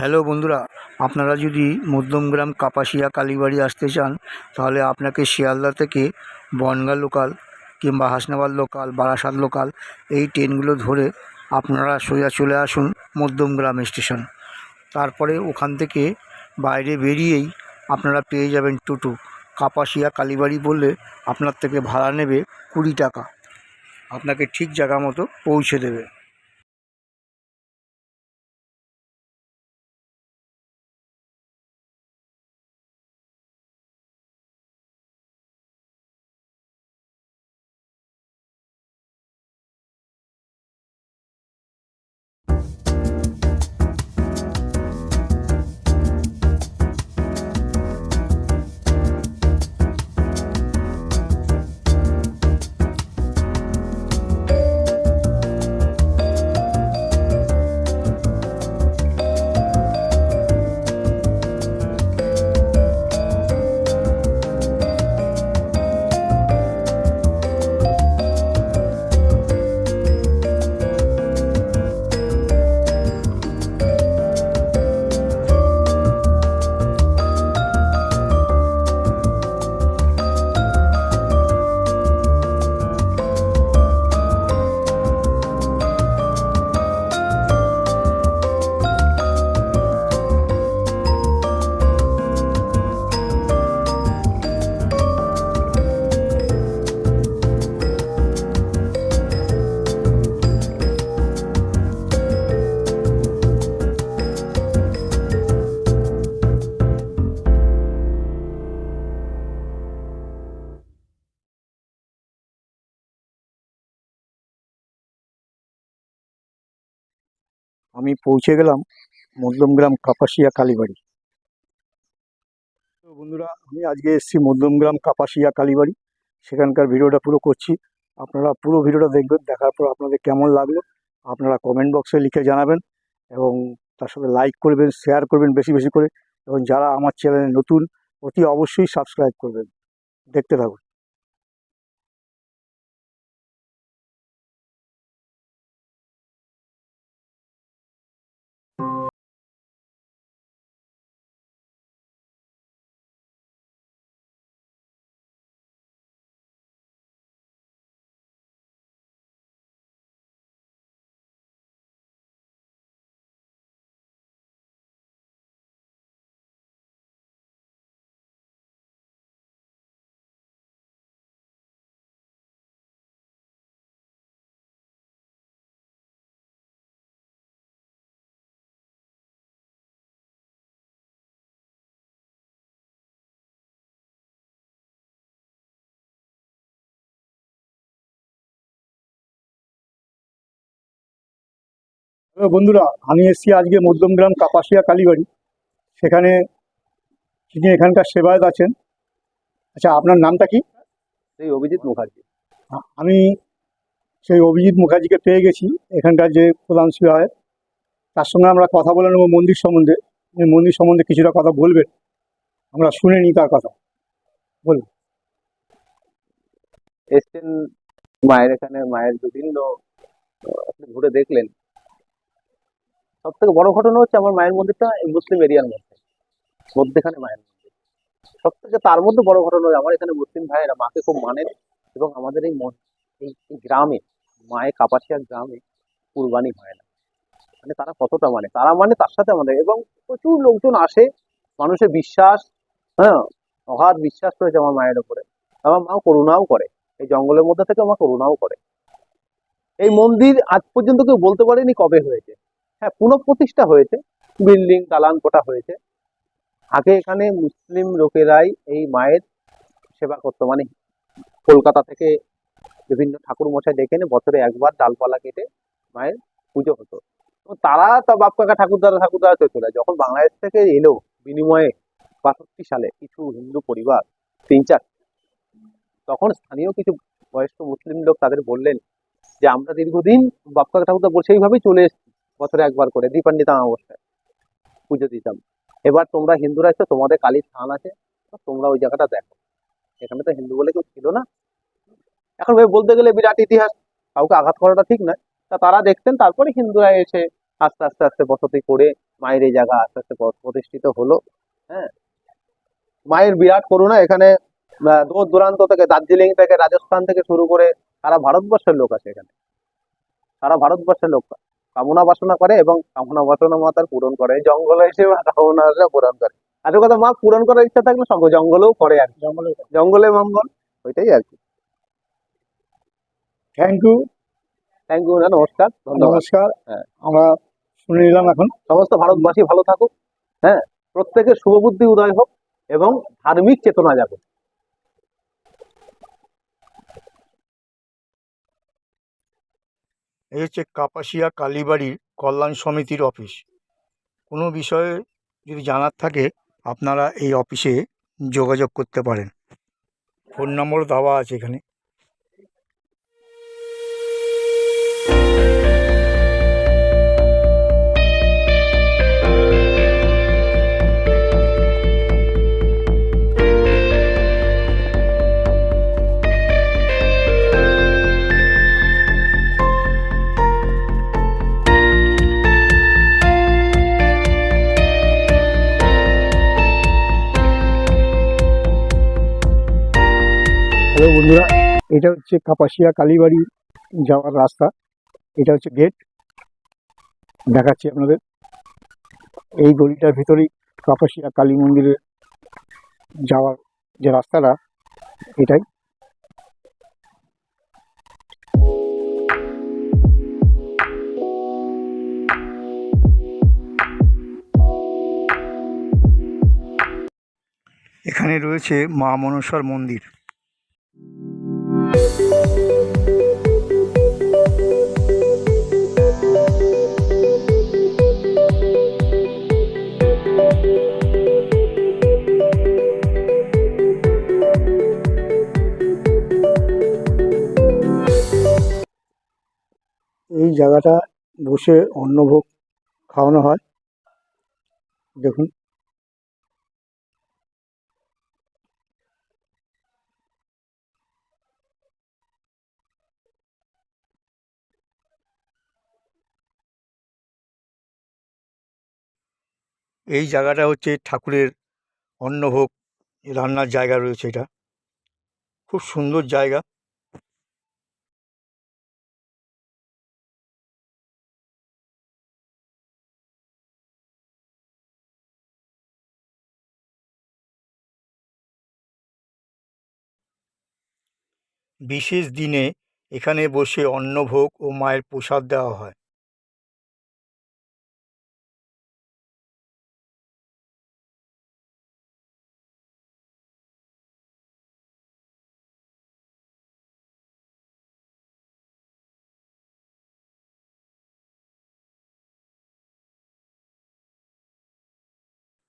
Hello বন্ধুরা, আপনারা যদি মধ্যমগ্রাম কাপাসিয়া কালীবাড়ি আসতে চান, তাহলে আপনাকে শিয়ালদা থেকে বনগাঁ লোকাল কিংবা হাসনাবাদ লোকাল, বারাসাত লোকাল এই ট্রেনগুলো ধরে আপনারা সোজা চলে আসুন মধ্যমগ্রাম স্টেশন। তারপরে ওখান থেকে বাইরে বেরিয়েই আপনারা পেয়ে যাবেন টোটো। কাপাসিয়া কালীবাড়ি বললে আপনার থেকে ভাড়া নেবে কুড়ি টাকা। আপনাকে ঠিক জায়গা মতো পৌঁছে দেবে। আমি পৌঁছে গেলাম মধ্যমগ্রাম কাপাসিয়া কালীবাড়ি। তো বন্ধুরা, আমি আজকে এসেছি মধ্যমগ্রাম কাপাসিয়া কালীবাড়ি। সেখানকার ভিডিওটা পুরো করছি। আপনারা পুরো ভিডিওটা দেখবেন, দেখার পর আপনাদের কেমন লাগল, আপনারা কমেন্ট বক্সে লিখে জানাবেন এবং তার সাথে লাইক করবেন শেয়ার করবেন বেশি বেশি করে। এবং যারা আমার চ্যানেলে নতুন, অতি অবশ্যই সাবস্ক্রাইব করবেন। দেখতে থাকুন। বন্ধুরা আমি এসেছি আজকে মধ্যমগ্রাম কাপাসিয়া কালীবাড়ি। সেখানে যিনি এখানকার সেবায়ত আছেন। আচ্ছা আপনার নামটা কি? সেই অভিজিৎ মুখার্জি। আমি সেই অভিজিৎ মুখার্জিকে পেয়ে গেছি এখানকার যে প্রধান সেবায়ত। তার সঙ্গে আমরা কথা বলে নেব মন্দির সম্বন্ধে। মন্দির সম্বন্ধে কিছুটা কথা বলবেন। আমরা শুনে নিই তার কথা। বলুন। এসছেন মায়ের এখানে মায়ের বিভিন্ন আপনি ঘুরে দেখলেন। সব থেকে বড় ঘটনা হচ্ছে আমার মায়ের মন্দিরটা মুসলিম এরিয়ার মধ্যে, মধ্যেখানে মায়ের মন্দির। সব থেকে তার মধ্যে বড় ঘটনা আমার এখানে মুসলিম ভাইয়েরা মাকে খুব মানেন এবং আমাদের এই এই গ্রামে, মায়ের কাপাসিয়া গ্রামে কুরবানি হয় না। মানে তারা কতটা মানে? তারা মানে তার সাথে আমাদের এবং প্রচুর লোকজন আসে, মানুষের বিশ্বাস হ্যাঁ অগাধ বিশ্বাস রয়েছে আমার মায়ের উপরে। আমার মা করুণাও করে, এই জঙ্গলের মধ্যে থেকে আমার করুণাও করে। এই মন্দির আজ পর্যন্ত কেউ বলতে পারেনি কবে হয়েছে। হ্যাঁ পুনঃপ্রতিষ্ঠা হয়েছে। বিল্ডিং, দালান কোটা হয়েছে। আগে এখানে মুসলিম লোকেরাই এই মায়ের সেবা করতো। মানে কলকাতা থেকে বিভিন্ন ঠাকুর মশাই ডেকে এনে বছরে একবার ডালপালা কেটে মায়ের পুজো হতো। তারা তা বাপ কাকা ঠাকুরদারা ঠাকুরদারা চলে যায়। যখন বাংলাদেশ থেকে এলো বিনিময়ে বাষট্টি সালে কিছু হিন্দু পরিবার, তিন চার, তখন স্থানীয় কিছু বয়স্ক মুসলিম লোক তাদের বললেন যে, আমরা দীর্ঘদিন বাপ্পা ঠাকুরদা বলছে, এইভাবেই চলে বছরে একবার করে দীপান্বিতা অবস্থায় পুজো দিতাম। এবার তোমরা হিন্দুরা এসে, তোমাদের কালীর স্থান আছে তোমরা ওই জায়গাটা দেখো। এখানে তো হিন্দু বলে কেউ ছিল না। এখন ভাই বলতে গেলে বিরাট ইতিহাস, কাউকে আঘাত করাটা ঠিক নয়। তা তারা দেখতেন, তারপরে হিন্দুরা এসে আস্তে আস্তে আস্তে বসতি করে মায়ের এই জায়গা আস্তে আস্তে প্রতিষ্ঠিত হলো হ্যাঁ। মায়ের বিরাট করুণা, এখানে দূর দূরান্ত থেকে, দার্জিলিং থেকে, রাজস্থান থেকে শুরু করে সারা ভারতবর্ষের লোক আছে এখানে। সারা ভারতবর্ষের লোক। কামনা বাসনা করে এবং কামনা বাসনা মা তার পূরণ করে। জঙ্গলে এসে মা কামনা বাসনা পূরণ করে। আর কথা মা পূরণ করার ইচ্ছা থাকলে সঙ্গে জঙ্গলেও করে আর। জঙ্গলে জঙ্গলে মঙ্গল ওইটাই আর কি। থ্যাংক ইউ থ্যাংক ইউ নমস্কার নমস্কার। হ্যাঁ। আমরা শুনে নিলাম এখন। সমস্ত ভারতবাসী ভালো থাকুক। হ্যাঁ প্রত্যেকের শুভবুদ্ধি উদয় হোক এবং ধার্মিক চেতনা জাগুক এই হচ্ছে কাপাসিয়া কালীবাড়ির কল্যাণ সমিতির অফিস। কোনো বিষয়ে যদি জানার থাকে, আপনারা এই অফিসে যোগাযোগ করতে পারেন। ফোন নম্বর দেওয়া আছে এখানে। এটা হচ্ছে কাপাসিয়া কালীবাড়ি যাওয়ার রাস্তা। এটা হচ্ছে গেট দেখাচ্ছি আপনাদের। এই গলিটার ভিতরেই কাপাসিয়া কালী মন্দিরে যাওয়ার যে রাস্তাটা, এটাই। এখানে রয়েছে মা মনসার মন্দির। জায়গাটা বসে অন্নভোগ খাওয়ানো হয়। দেখুন। এই জায়গাটা হচ্ছে ঠাকুরের অন্নভোগ রান্নার জায়গা রয়েছে এটা। খুব সুন্দর জায়গা। বিশেষ দিনে এখানে বসে অন্নভোগ ও মায়ের প্রসাদ দেওয়া হয়।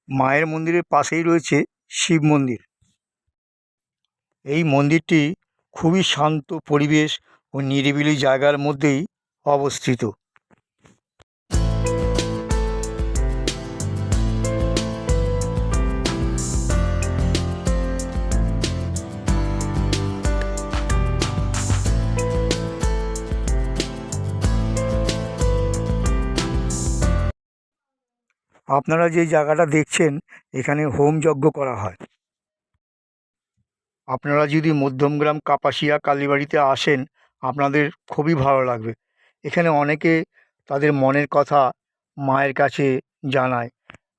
মায়ের মন্দিরের পাশেই রয়েছে শিব মন্দির। এই মন্দিরটি খুবই শান্ত পরিবেশ ও নিরিবিলি জায়গার মধ্যেই অবস্থিত। আপনারা যে জায়গাটা দেখছেন, এখানে হোম যজ্ঞ করা হয়। আপনারা যদি মধ্যমগ্রাম কাপাসিয়া কালীবাড়িতে আসেন, আপনাদের খুবই ভালো লাগবে। এখানে অনেকে তাদের মনের কথা মায়ের কাছে জানায়।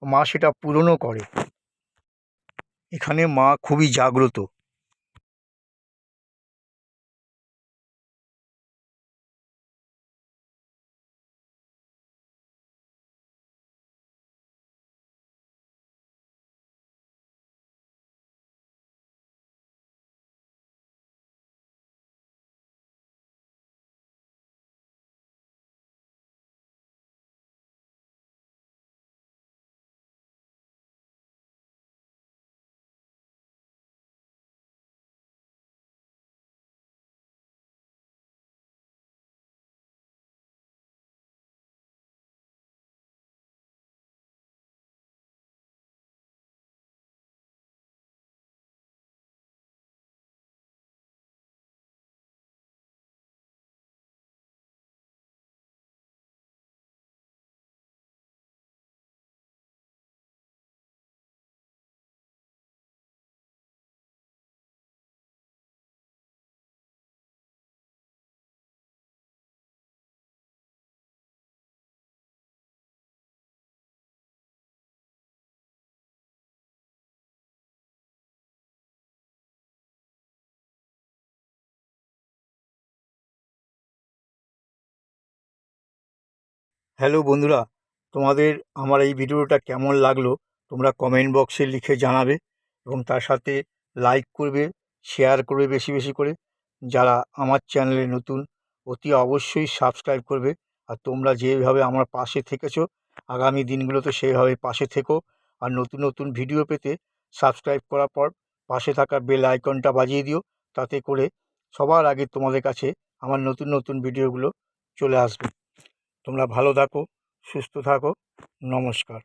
মা সেটা পূরণও করে। এখানে মা খুবই জাগ্রত। হ্যালো বন্ধুরা, তোমাদের আমার এই ভিডিওটা কেমন লাগল তোমরা কমেন্ট বক্সে লিখে জানাবে এবং তার সাথে লাইক করবে শেয়ার করবে বেশি বেশি করে। যারা আমার চ্যানেলে নতুন, অতি অবশ্যই সাবস্ক্রাইব করবে। আর তোমরা যেভাবে আমার পাশে থেকেছো, আগামী দিনগুলোতে সেইভাবে পাশে থেকো। আর নতুন নতুন ভিডিও পেতে সাবস্ক্রাইব করার পর পাশে থাকা বেল আইকনটা বাজিয়ে দিও, তাতে করে সবার আগে তোমাদের কাছে আমার নতুন নতুন ভিডিওগুলো চলে আসবে। তোমরা ভালো থাকো সুস্থ থাকো নমস্কার।